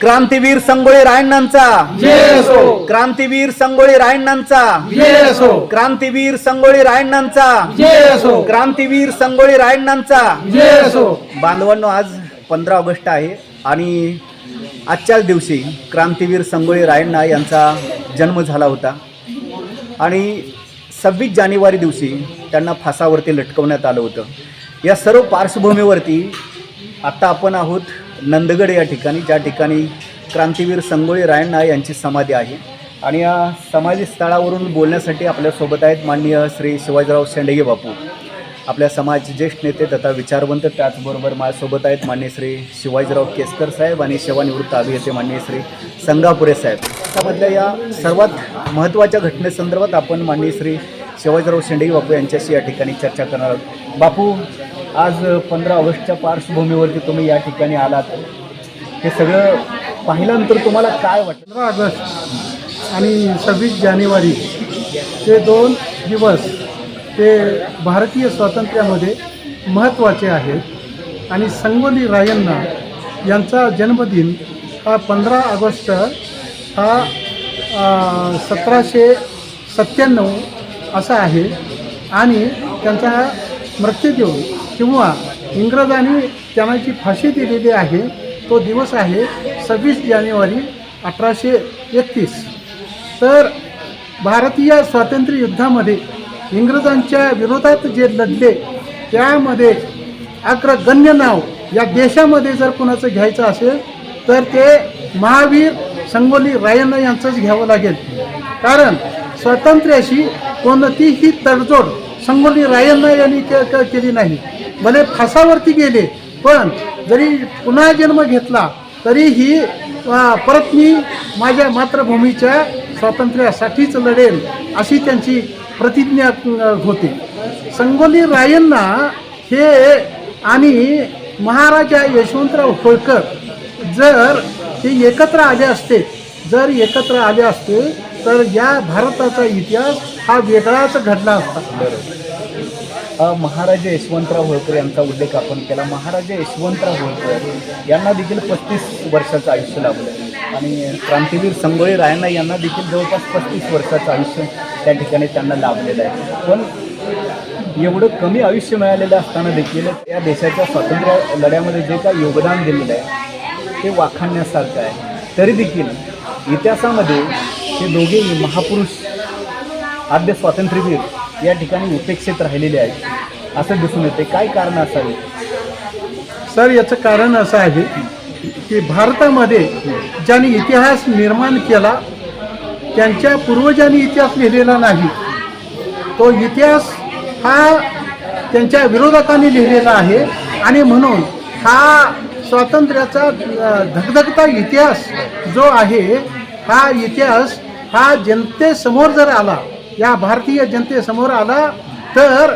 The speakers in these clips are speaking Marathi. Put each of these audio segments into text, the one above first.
क्रांतीवीर संगोळी रायण्णांचा. क्रांतीवीर संगोळी रायण्णांचा. क्रांतीवीर संगोळी रायण्णांचा. क्रांतीवीर संगोळी रायण्णांचा. बांधवांनो आज पंधरा ऑगस्ट आहे आणि आजच्याच दिवशी क्रांतीवीर संगोळी रायण्णा यांचा जन्म झाला होता. आणि सव्वीस जानेवारी दिवशी त्यांना फासावरती लटकवण्यात आलं होतं. या सर्व पार्श्वभूमीवरती आत्ता आपण आहोत नंदगड या ठिकाणी ज्या ठिकाणी क्रांतीवीर संगोळी रायण्णा यांची समाधी आहे. आणि या समाधी स्थळावरून बोलण्यासाठी आपल्यासोबत आहेत माननीय श्री शिवाजीराव शेंडगे बापू. आपल्या समाज ज्येष्ठ नेते तथा विचारवंत त्याचबरोबर माझ्यासोबत आहेत मान्य श्री शिवाजीराव केसकर साहेब आणि सेवानिवृत्त अभियंते मान्य श्री संगापुरे साहेब. त्यामधल्या या सर्वात महत्त्वाच्या घटनेसंदर्भात आपण मान्य श्री शिवाजीराव शेंडगे बापू यांच्याशी या ठिकाणी चर्चा करणार आहोत. बापू आज पंधरा ऑगस्टच्या पार्श्वभूमीवरती तुम्ही या ठिकाणी आलात. हे सगळं पाहिल्यानंतर तुम्हाला काय वाटतं? पंधरा ऑगस्ट आणि सव्वीस जानेवारी हे दोन दिवस ते भारतीय स्वातंत्र्यामध्ये महत्त्वाचे आहेत. आणि संगोली रायण्णा यांचा जन्मदिन हा पंधरा ऑगस्ट हा सतराशे सत्त्याण्णव असा आहे. आणि त्यांचा मृत्यूदेव किंवा इंग्रजांनी त्यांना जी फाशी दिलेली आहे तो दिवस आहे सव्वीस जानेवारी अठराशे एकतीस. तर भारतीय स्वातंत्र्य युद्धामध्ये इंग्रजांच्या विरोधात जे लढले त्यामध्ये अग्रगण्य नाव या देशामध्ये जर कुणाचं घ्यायचं असेल तर ते महावीर संगोली रायण्णा यांचंच घ्यावं लागेल. कारण स्वातंत्र्याशी कोणतीही तडजोड संगोली रायण्णा यांनी के के- केली नाही. भले फासावरती गेले. पण जरी पुन्हा जन्म घेतला तरीही परत मी माझ्या मातृभूमीच्या स्वातंत्र्यासाठीच लढेल अशी त्यांची प्रतिज्ञा होते होती. संगोली रायांना हे आणि महाराजा यशवंतराव होळकर जर ते एकत्र आले असते जर एकत्र आले असते तर या भारताचा इतिहास हा वेगळाच घडला असता. महाराजा यशवंतराव होळकर यांचा उल्लेख आपण केला. महाराजा यशवंतराव होळकर यांना देखील पस्तीस वर्षाचं आयुष्य लाभलं आणि क्रांतीवीर संगोळी रायना यांना देखील जवळपास पस्तीस वर्षाचं आयुष्य त्या ठिकाणी त्यांना लाभलेलं आहे. पण एवढं कमी आयुष्य मिळालेलं असताना देखील या देशाच्या स्वातंत्र्य लढ्यामध्ये जे काही योगदान दिलेलं आहे ते वाखाणण्यासारखं आहे. तरी देखील इतिहासामध्ये हे दोघेही महापुरुष आद्य स्वातंत्र्यवीर या ठिकाणी उपेक्षित राहिलेले आहेत. असं दिसून येते. काय कारण असावे? सर याचं कारण असं आहे की भारतामध्ये ज्यांनी इतिहास निर्माण केला त्यांच्या पूर्वजांनी इतिहास लिहिलेला नाही. तो इतिहास हा त्यांच्या विरोधकांनी लिहिलेला आहे आणि म्हणून हा स्वातंत्र्याचा धगधगता इतिहास जो आहे हा इतिहास हा जनतेसमोर जर आला या भारतीय जनतेसमोर आला तर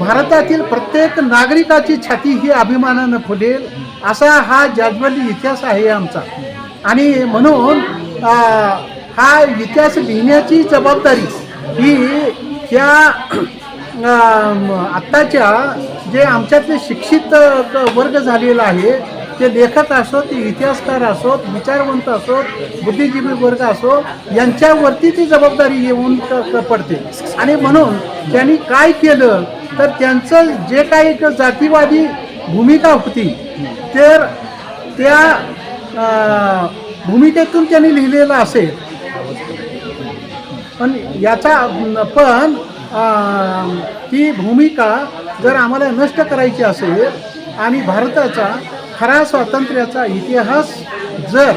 भारतातील प्रत्येक नागरिकाची छाती ही अभिमानानं फुलेल. असा हा जाज्वल्य इतिहास आहे आमचा. आणि म्हणून हा इतिहास लिहिण्याची जबाबदारी ही त्या आत्ताच्या जे आमच्यातले शिक्षित वर्ग झालेला आहे ते लेखक असोत ते इतिहासकार असोत विचारवंत असोत बुद्धिजीवी वर्ग असो यांच्यावरती ती जबाबदारी येऊन पडते. आणि म्हणून त्यांनी काय केलं तर त्यांचं जे काही एक जातीवादी भूमिका होती तर त्या भूमिकेतून त्यांनी लिहिलेलं असेल. पण याचा पण ती भूमिका जर आम्हाला नष्ट करायची असेल आणि भारताचा खरा स्वातंत्र्याचा इतिहास जर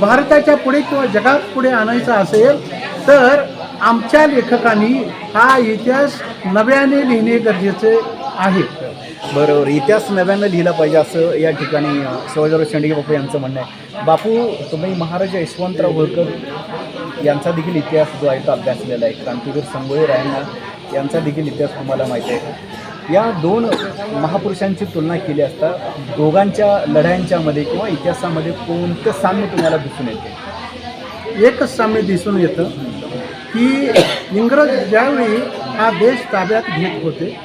भारताच्या पुढे किंवा जगात पुढे आणायचा असेल तर आमच्या लेखकांनी हा इतिहास नव्याने लिहिणे गरजेचे आहे. बरोबर. इतिहास नव्यानं लिहिला पाहिजे असं या ठिकाणी अ, शिवाजीराव शेंडगे बापू यांचं म्हणणं आहे. बापू तुम्ही महाराजा यशवंतराव होळकर यांचा देखील इतिहास जो आहे तो अभ्यासलेला आहे. क्रांतीवीर संगोळी रायना यांचा देखील इतिहास तुम्हाला माहिती आहे. या दोन महापुरुषांची तुलना केली असता दोघांच्या लढायांच्यामध्ये किंवा इतिहासामध्ये कोणतं साम्य तुम्हाला दिसून येते? एकच साम्य दिसून येतं की इंग्रज ज्यावेळी हा देश ताब्यात घेत होते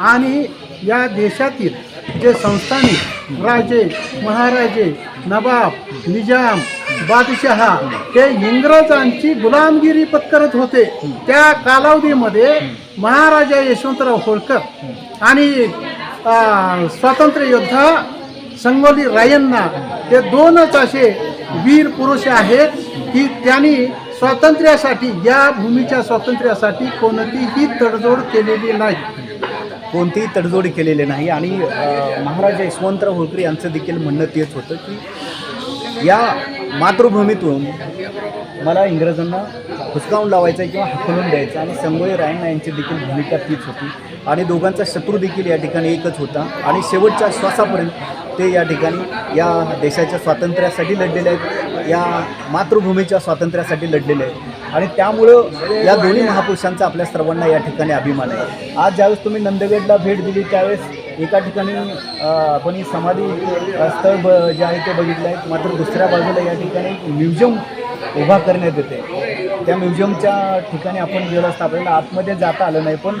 आणि या देशातील जे संस्थानिक राजे महाराजे नवाब निजाम बादशहा हे इंग्रजांची गुलामगिरी पत्करत होते. त्या कालावधीमध्ये महाराजा यशवंतराव होळकर आणि स्वातंत्र्य योद्धा संगोली रायण्णा हे दोनच असे वीर पुरुष आहेत की त्यांनी स्वातंत्र्यासाठी या भूमीच्या स्वातंत्र्यासाठी कोणतीही तडजोड केलेली नाही. कोणतीही तडजोड केलेली नाही आणि महाराजा यशवंतराव होळकर यांचं देखील म्हणणं तेच होतं की या मातृभूमीतून मला इंग्रजांना हुसकावून लावायचं किंवा हकलून द्यायचं आणि संगोळी रायण्णा यांची देखील भूमिका तीच होती. आणि दोघांचा शत्रू देखील या ठिकाणी एकच होता. आणि शेवटच्या श्वासापर्यंत ते या ठिकाणी या देशाच्या स्वातंत्र्यासाठी लढलेले आहेत. या मातृभूमीच्या स्वातंत्र्यासाठी लढलेले आहेत. आणि त्यामुळं या दोन्ही महापुरुषांचा आपल्या सर्वांना या ठिकाणी अभिमान आहे. आज ज्यावेळेस तुम्ही नंदगडला भेट दिली त्यावेळेस एका ठिकाणी आपण ही समाधी स्थळ ब जे आहे ते बघितलं आहे. मात्र दुसऱ्या बाजूला या ठिकाणी म्युझियम उभा करण्यात येते. त्या म्युझियमच्या ठिकाणी आपण गेलो असता आपल्याला आतमध्ये जाता आलं नाही. पण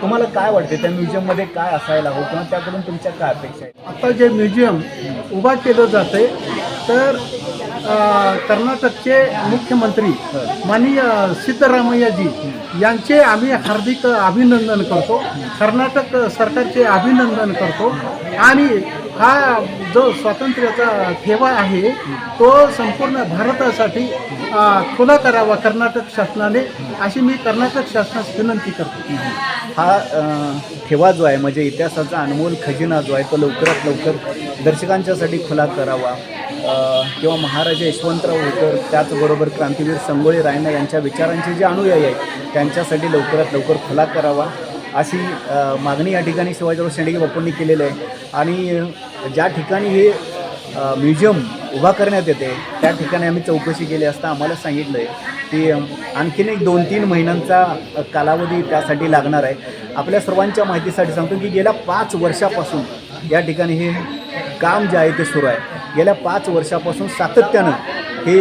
तुम्हाला काय वाटते? त्या म्युझियममध्ये काय असायला हवं? किंवा त्याकडून तुमच्या काय अपेक्षा आहेत? आता जे म्युझियम उभा केलं जाते तर कर्नाटकचे मुख्यमंत्री माननीय सिद्धरामय्याजी यांचे आम्ही हार्दिक अभिनंदन करतो. कर्नाटक सरकारचे अभिनंदन करतो. आणि हा जो स्वातंत्र्याचा ठेवा आहे तो संपूर्ण भारतासाठी खुला करावा कर्नाटक शासनाने अशी मी कर्नाटक शासनास विनंती करतो. हा ठेवा जो आहे म्हणजे इतिहासाचा अनमोल खजिना जो आहे तो लवकरात लवकर दर्शकांच्यासाठी खुला करावा. किंवा महाराजा यशवंतराव होळकर त्याचबरोबर क्रांतीवीर संगोळी रायना यांच्या विचारांचे जे अनुयायी आहेत त्यांच्यासाठी लवकरात लवकर खुला करावा. अशी मागणी या ठिकाणी शिवाजीराव शेंडगे बापूंनी केलेली आहे. आणि ज्या ठिकाणी हे म्युझियम उभा करण्यात येते त्या ठिकाणी आम्ही चौकशी केली असता आम्हाला सांगितलं आहे की आणखीन एक दोन तीन महिन्यांचा कालावधी त्यासाठी लागणार आहे. आपल्या सर्वांच्या माहितीसाठी सांगतो की गेल्या पाच वर्षापासून या ठिकाणी हे काम जे आहे ते सुरू आहे. गेल्या पाच वर्षापासून सातत्यानं हे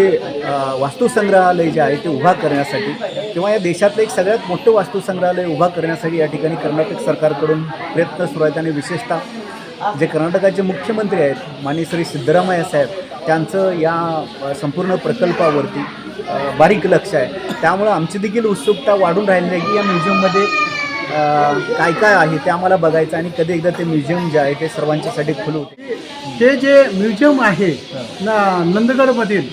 वास्तुसंग्रहालय जे आहे ते उभा करण्यासाठी किंवा या देशातलं एक सगळ्यात मोठं वास्तुसंग्रहालय उभा करण्यासाठी या ठिकाणी कर्नाटक सरकारकडून प्रयत्न सुरू आहेत आणि विशेषतः जे कर्नाटकाचे मुख्यमंत्री आहेत माननीय श्री सिद्धरामय्या साहेब त्यांचं या संपूर्ण प्रकल्पावरती बारीक लक्ष आहे. त्यामुळं आमची देखील उत्सुकता वाढून राहिली आहे की या म्युझियममध्ये काय काय आहे ते आम्हाला बघायचं आणि कधी एकदा ते म्युझियम जे आहे ते सर्वांच्यासाठी खुलं होते. ते जे म्युझियम आहे ना नंदगडमधील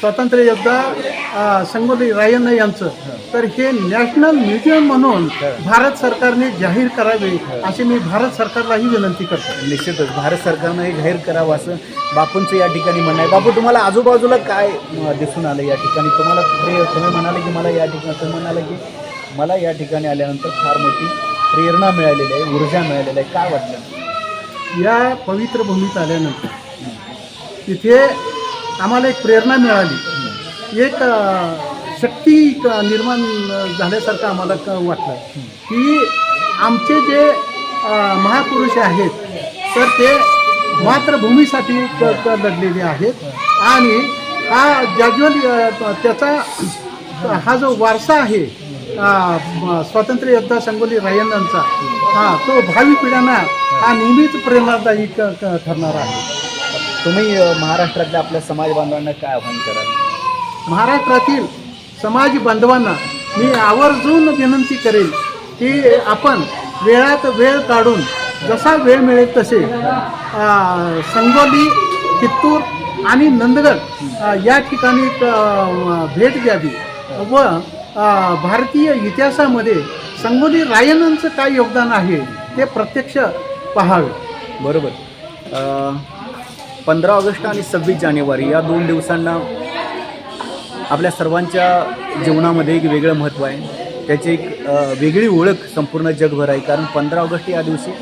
स्वातंत्र्य योद्धा संगोली रायण्णा यांचं तर हे नॅशनल म्युझियम म्हणून भारत सरकारने जाहीर करावे अशी मी भारत सरकारलाही विनंती करतो. निश्चितच भारत सरकारनं हे जाहीर करावं असं बापूंचं या ठिकाणी म्हणणं आहे. बापू तुम्हाला आजूबाजूला काय दिसून आलं या ठिकाणी? तुम्हाला प्रे तुम्ही म्हणाले की मला या ठिकाणी तुम्ही म्हणाले की मला या ठिकाणी आल्यानंतर फार मोठी प्रेरणा मिळालेली आहे ऊर्जा मिळालेली आहे. काय वाटलं? या पवित्र भूमीत आल्यानंतर तिथे आम्हाला एक प्रेरणा मिळाली. एक शक्ती निर्माण झाल्यासारखं आम्हाला क वाटलं. की आमचे जे महापुरुष आहेत तर ते मातृभूमीसाठी लढलेले आहेत. आणि हा ज्याज्वल त्याचा हा जो वारसा आहे स्वातंत्र्य योद्धा संगोली रायण्णांचा हा तो भावी पिढ्यांना हा नेहमीच प्रेरणादायी क- क- ठरणार आहे. तुम्ही अ, महाराष्ट्रातल्या आपल्या समाज बांधवांना काय आव्हान कराल? महाराष्ट्रातील समाज बांधवांना मी आवर्जून विनंती करेल की आपण वेळात वेळ काढून जसा वेळ मिळेल तसे अ, संगोली कित्तूर आणि नंदगड अ, या ठिकाणी अ, भेट द्यावी व अ, भारतीय इतिहासामध्ये संगोली रायण्णांचं काय योगदान आहे ते प्रत्यक्ष पाहावे. बरोबर. पंधरा ऑगस्ट आणि सव्वीस जानेवारी या दोन दिवसांना आपल्या सर्वांच्या जीवनामध्ये एक वेगळं महत्त्व आहे. त्याची एक वेगळी ओळख संपूर्ण जगभर आहे. कारण पंधरा ऑगस्ट या दिवशी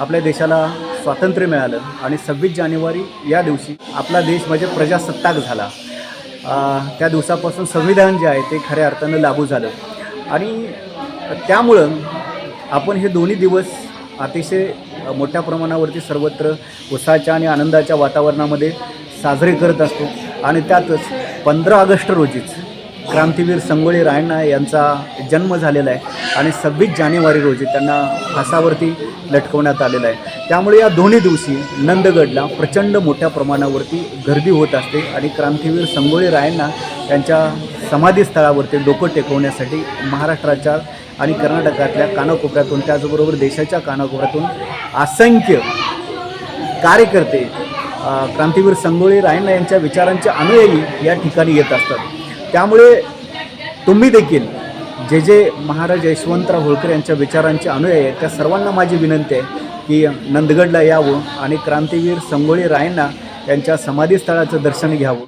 आपल्या देशाला स्वातंत्र्य मिळालं आणि सव्वीस जानेवारी या दिवशी आपला देश म्हणजे प्रजासत्ताक झाला. त्या दिवसापासून संविधान जे आहे ते खऱ्या अर्थानं लागू झालं. आणि त्यामुळं आपण हे दोन्ही दिवस अतिशय मोठ्या प्रमाणावरती सर्वत्र उत्साहाच्या आणि आनंदाच्या वातावरणामध्ये साजरे करत असतो. आणि त्यातच पंधरा ऑगस्ट रोजीच क्रांतीवीर संगोळी रायण्णा यांचा जन्म झालेला आहे आणि सव्वीस जानेवारी रोजी त्यांना फासावरती लटकवण्यात आलेला आहे. त्यामुळे या दोन्ही दिवशी नंदगडला प्रचंड मोठ्या प्रमाणावरती गर्दी होत असते आणि क्रांतीवीर संगोळी रायण्णा त्यांच्या समाधीस्थळावरती डोकं टेकवण्यासाठी महाराष्ट्राच्या आणि कर्नाटकातल्या कानाकोपऱ्यातून त्याचबरोबर देशाच्या कानाकोपऱ्यातून असंख्य कार्यकर्ते क्रांतीवीर संगोळी रायण्णा यांच्या विचारांचे अनुयायी या ठिकाणी येत असतात. त्यामुळे तुम्ही देखील जे जे महाराज यशवंतराव होळकर यांच्या विचारांचे अनुयायी आहेत त्या सर्वांना माझी विनंती आहे की नंदगडला यावं आणि क्रांतीवीर संगोळी रायण्णा यांच्या समाधीस्थळाचं दर्शन घ्यावं.